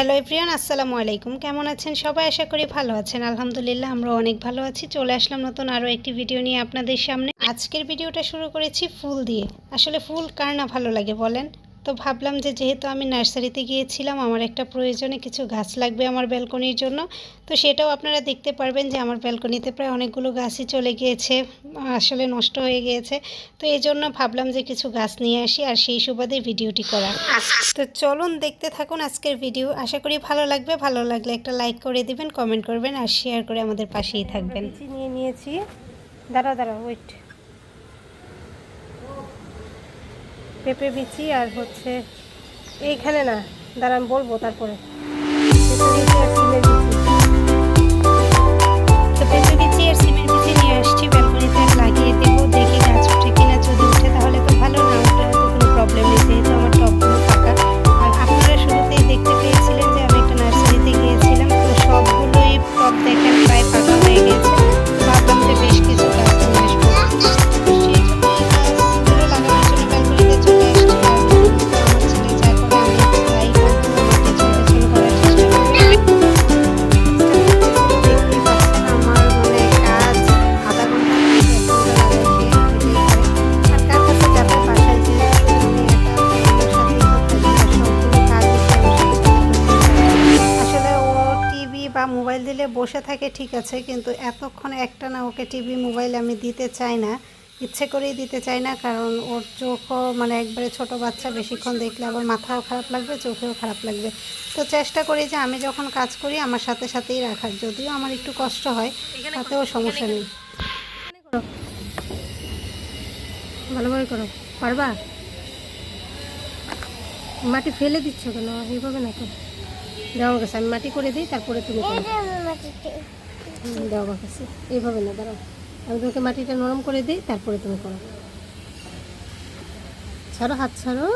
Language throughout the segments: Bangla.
হ্যালো এভরিয়ান আসসালামু আলাইকুম কেমন আছেন সবাই? আশা করি ভালো আছেন। আলহামদুলিল্লাহ, আমরা অনেক ভালো আছি। চলে আসলাম নতুন আরও একটি ভিডিও নিয়ে আপনাদের সামনে। আজকের ভিডিওটা শুরু করেছি ফুল দিয়ে। আসলে ফুল কার না ভালো লাগে বলেন? তো ভাবলাম যে যেহেতু আমি নার্সারিতে গিয়েছিলাম, আমার একটা প্রয়োজনে কিছু গাছ লাগবে আমার ব্যালকনির জন্য। তো সেটাও আপনারা দেখতে পারবেন যে আমার ব্যালকনিতে প্রায় অনেকগুলো গাছই চলে গিয়েছে, আসলে নষ্ট হয়ে গিয়েছে। তো এই জন্য ভাবলাম যে কিছু গাছ নিয়ে আসি আর সেই সুবাদে ভিডিওটি করা। তো চলুন দেখতে থাকুন আজকের ভিডিও। আশা করি ভালো লাগবে। ভালো লাগলে একটা লাইক করে দিবেন, কমেন্ট করবেন আর শেয়ার করে আমাদের পাশেই থাকবেন। নিয়ে নিয়েছি। দাঁড়াও দাঁড়াও ওয়েট পেঁপে বিচি আর হচ্ছে এইখানে না দাঁড়া আমি বলব তারপরে। পেঁপে বিচি আর বসে থাকে ঠিক আছে কিন্তু এতক্ষণ একটা না ওকে টিভি মোবাইল আমি দিতে চাই না। ইচ্ছে করেই দিতে চাই না কারণ ওর চোখও মানে একবারে ছোট বাচ্চা বেশিক্ষণ দেখলে আবার মাথাও খারাপ লাগবে চোখেও খারাপ লাগবে। তো চেষ্টা করি যে আমি যখন কাজ করি আমার সাথে সাথেই রাখার। যদিও আমার একটু কষ্ট হয় তাতেও সমস্যা নেই। ভালোভাবে করো পারবা? মাটি ফেলে দিচ্ছ কেন? এইভাবে না তো দাও আমার কাছে আমি মাটি করে দিই তারপরে তুমি করো। দাও আমার কাছে। এইভাবে না, দাঁড়াও। আমি তোমাকে মাটিটা নরম করে দিই, তারপরে তুমি করো। ছাড়ো, হাত ছাড়ো।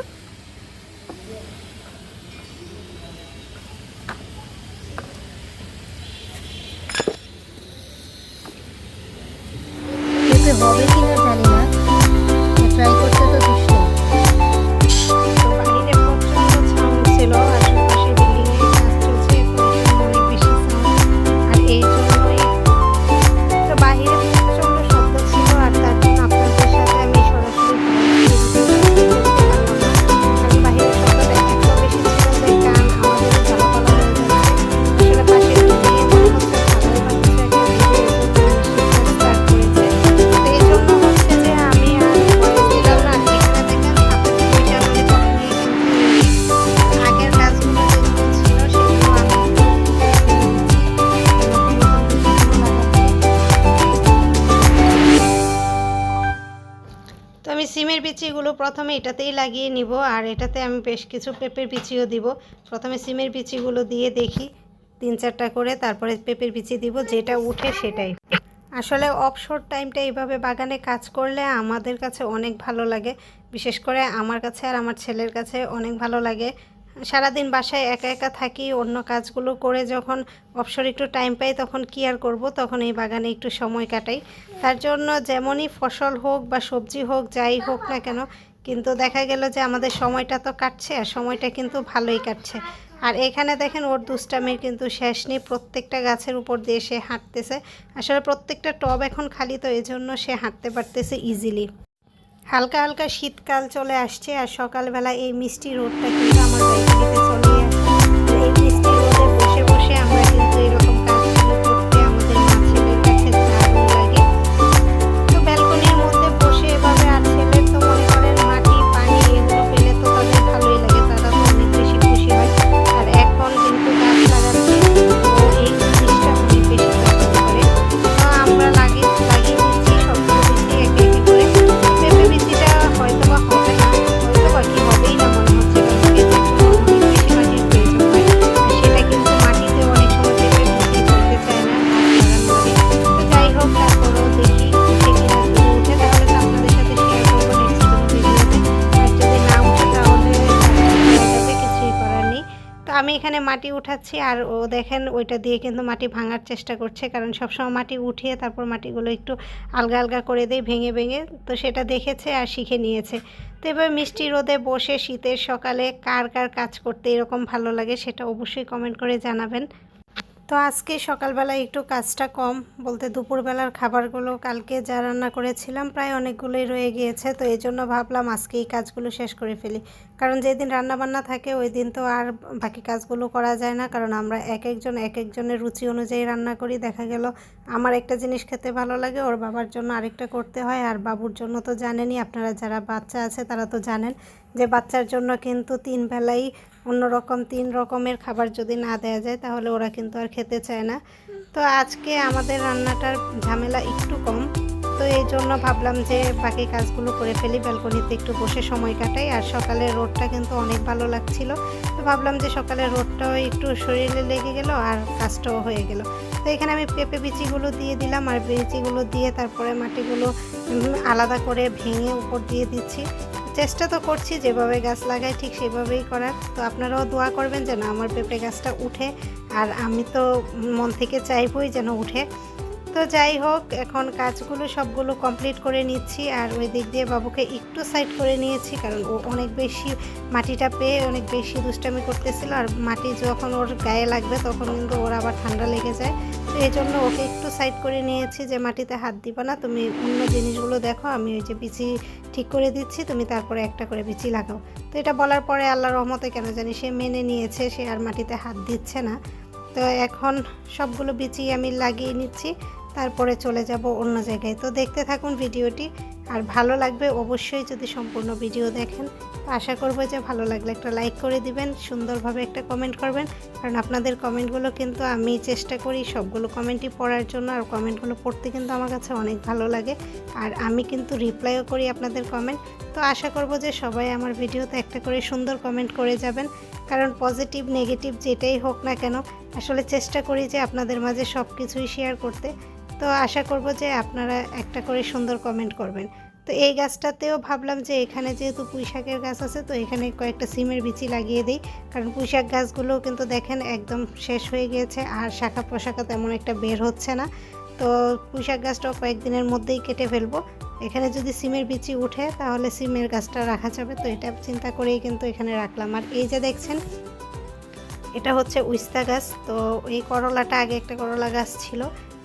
বিচিগুলো প্রথমে এটাতেই লাগিয়ে নিব, আর এটাতে আমি বেশ কিছু পেঁপের বিচিও দিব। প্রথমে সিমের বিচিগুলো দিয়ে দেখি, তিন চারটা করে, তারপরে পেঁপের বিচি দিব, যেটা উঠে সেটাই। আসলে অবসর টাইমটা এইভাবে বাগানে কাজ করলে আমাদের কাছে অনেক ভালো লাগে। বিশেষ করে আমার কাছে আর আমার ছেলের কাছে অনেক ভালো লাগে। সারাদিন বাসায় একা একা থাকি, অন্য কাজগুলো করে যখন অবসর একটু টাইম পাই তখন কি আর করব? তখন এই বাগানে একটু সময় কাটাই। তার জন্য যেমনই ফসল হোক বা সবজি হোক, যাই হোক না কেন, কিন্তু দেখা গেল যে আমাদের সময়টা তো কাটছে আর সময়টা কিন্তু ভালোই কাটছে। আর এখানে দেখেন ওর দুষ্টামির কিন্তু শেষ নেই, প্রত্যেকটা গাছের উপর দিয়ে সে হাঁটতেছে। আসলে প্রত্যেকটা টব এখন খালি, তো এই জন্য সে হাঁটতে পারতেছে ইজিলি হালকা হালকা শীতকাল চলে আসছে আর সকালবেলা এই মিষ্টি রোদটা কিন্তু আমার ব্যালকনিতে মাটি উঠাচ্ছি আর ও দেখেন ওইটা দিয়ে কিন্তু মাটি ভাঙার চেষ্টা করছে, কারণ সবসময় মাটি উঠিয়ে তারপর মাটিগুলো একটু আলগা আলগা করে দেয় ভেঙে ভেঙে তো সেটা দেখেছে আর শিখে নিয়েছে। তো এবার মিষ্টি রোদে বসে শীতের সকালে কার কার কাজ করতে এরকম ভালো লাগে সেটা অবশ্যই কমেন্ট করে জানাবেন। তো আজকে সকালবেলা একটু কাজটা কম বলতে দুপুরবেলার খাবারগুলো কালকে যা রান্না করেছিলাম প্রায় অনেকগুলোই রয়ে গিয়েছে, তো এই জন্য ভাবলাম আজকে এই কাজগুলো শেষ করে ফেলি। কারণ যেদিন রান্না বান্না থাকে ওই দিন তো আর বাকি কাজগুলো করা যায় না, কারণ আমরা এক একজন এক একজনের রুচি অনুযায়ী রান্না করি। দেখা গেল আমার একটা জিনিস খেতে ভালো লাগে, ওর বাবার জন্য আরেকটা করতে হয়, আর বাবুর জন্য তো জানেনই, আপনারা যারা বাচ্চা আছে তারা তো জানেন। যে বাচ্চার জন্য কিন্তু তিন বেলাই অন্যরকম তিন রকমের খাবার যদি না দেওয়া যায়, তাহলে ওরা কিন্তু আর খেতে চায় না। তো আজকে আমাদের রান্নাটার ঝামেলা একটু কম। তো এই জন্য ভাবলাম যে বাকি কাজগুলো করে ফেলি, ব্যালকনিতে একটু বসে সময় কাটাই। আর সকালের রোদটা কিন্তু অনেক ভালো লাগছিল। তো ভাবলাম যে সকালের রোদটাও একটু শরীরে লেগে গেল আর কাজটাও হয়ে গেল। তো এখানে আমি পেঁপে বিচিগুলো দিয়ে দিলাম। আর বিচিগুলো দিয়ে তারপরে মাটিগুলো আলাদা করে ভেঙে উপর দিয়ে দিচ্ছি। চেষ্টা তো করছি, যেভাবে গাছ লাগাই ঠিক সেভাবেই করার। তো আপনারাও দোয়া করবেন যেন আমার পেঁপে গাছটা উঠে। আর আমি তো মন থেকে চাইবই যেন উঠে। তো যাই হোক, এখন কাজগুলো সবগুলো কমপ্লিট করে নিচ্ছি আর ওই দিক দিয়ে বাবুকে একটু সাইড করে নিয়েছি কারণ ও অনেক বেশি মাটিটা পেয়ে অনেক বেশি দুষ্টামি করতেছিল আর মাটি যখন ওর গায়ে লাগবে তখন কিন্তু ওর আবার ঠান্ডা লেগে যায়। তো এই জন্য ওকে একটু সাইড করে নিয়েছি যে মাটিতে হাত দিবা না, তুমি অন্য জিনিসগুলো দেখো, আমি ওই যে বিচি ঠিক করে দিচ্ছি, তুমি তারপরে একটা করে বিচি লাগাও। তো এটা বলার পরে আল্লাহ রহমতে কেন জানি সে মেনে নিয়েছে, সে আর মাটিতে হাত দিচ্ছে না। তো এখন সবগুলো বিচি আমি লাগিয়ে নিচ্ছি। তারপরে চলে যাব অন্য জায়গায়। তো দেখতে থাকুন ভিডিওটি। আর ভালো লাগবে অবশ্যই যদি সম্পূর্ণ ভিডিও দেখেন। তো আশা করব যে ভালো লাগলে একটা লাইক করে দিবেন, সুন্দরভাবে একটা কমেন্ট করবেন। কারণ আপনাদের কমেন্টগুলো কিন্তু আমি চেষ্টা করি সবগুলো কমেন্টই পড়ার জন্য, আর কমেন্টগুলো পড়তে কিন্তু আমার কাছে অনেক ভালো লাগে। আর আমি কিন্তু রিপ্লাইও করি আপনাদের কমেন্ট। তো আশা করব যে সবাই আমার ভিডিওতে একটা করে সুন্দর কমেন্ট করে যাবেন। কারণ পজিটিভ, নেগেটিভ যেটাই হোক না কেন, আসলে চেষ্টা করি যে আপনাদের মাঝে সব কিছুই শেয়ার করতে। তো আশা করব যে আপনারা একটা করে সুন্দর কমেন্ট করবেন। তো এই গাছটাতেও ভাবলাম যে এখানে যেহেতু পুঁইশাকের গাছ আছে, তো এখানে কয়েকটা সিমের বিচি লাগিয়ে দিই। কারণ পুঁইশাক গাছগুলোও কিন্তু দেখেন একদম শেষ হয়ে গিয়েছে, আর শাখা পোশাখা তেমন একটা বের হচ্ছে না। তো পুঁইশাক গাছটাও কয়েকদিনের মধ্যেই কেটে ফেলব। এখানে যদি সিমের বিচি উঠে, তাহলে সিমের গাছটা রাখা যাবে। তো এটা চিন্তা করেই কিন্তু এখানে রাখলাম। আর এই যে দেখছেন, এটা হচ্ছে উস্তা গাছ। তো এই করলাটা আগে একটা করলা গাছ ছিল।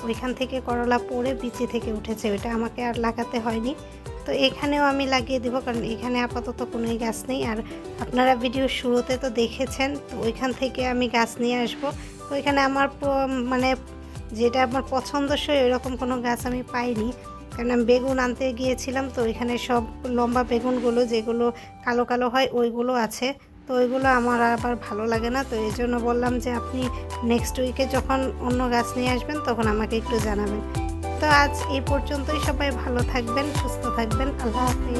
ওইখান থেকে করলা পড়ে বিচি থেকে উঠেছে, ওইটা আমাকে আর লাগাতে হয়নি। তো এখানেও আমি লাগিয়ে দেবো, কারণ এখানে আপাতত কোনোই গাছ নেই। আর আপনারা ভিডিওর শুরুতে তো দেখেছেন, তো ওইখান থেকে আমি গাছ নিয়ে আসব। ওইখানে আমার মানে যেটা আমার পছন্দসই এরকম কোনো গাছ আমি পাইনি। কারণ আমি বেগুন আনতে গিয়েছিলাম, তো ওইখানে সব লম্বা বেগুনগুলো যেগুলো কালো কালো হয় ওইগুলো আছে। তো ওইগুলো আমার আবার ভালো লাগে না। তো এই জন্য বললাম যে আপনি নেক্সট উইকে যখন অন্য গাছ নিয়ে আসবেন তখন আমাকে একটু জানাবেন। তো আজ এই পর্যন্তই সবাই ভালো থাকবেন, সুস্থ থাকবেন। আল্লাহ হাফিজ।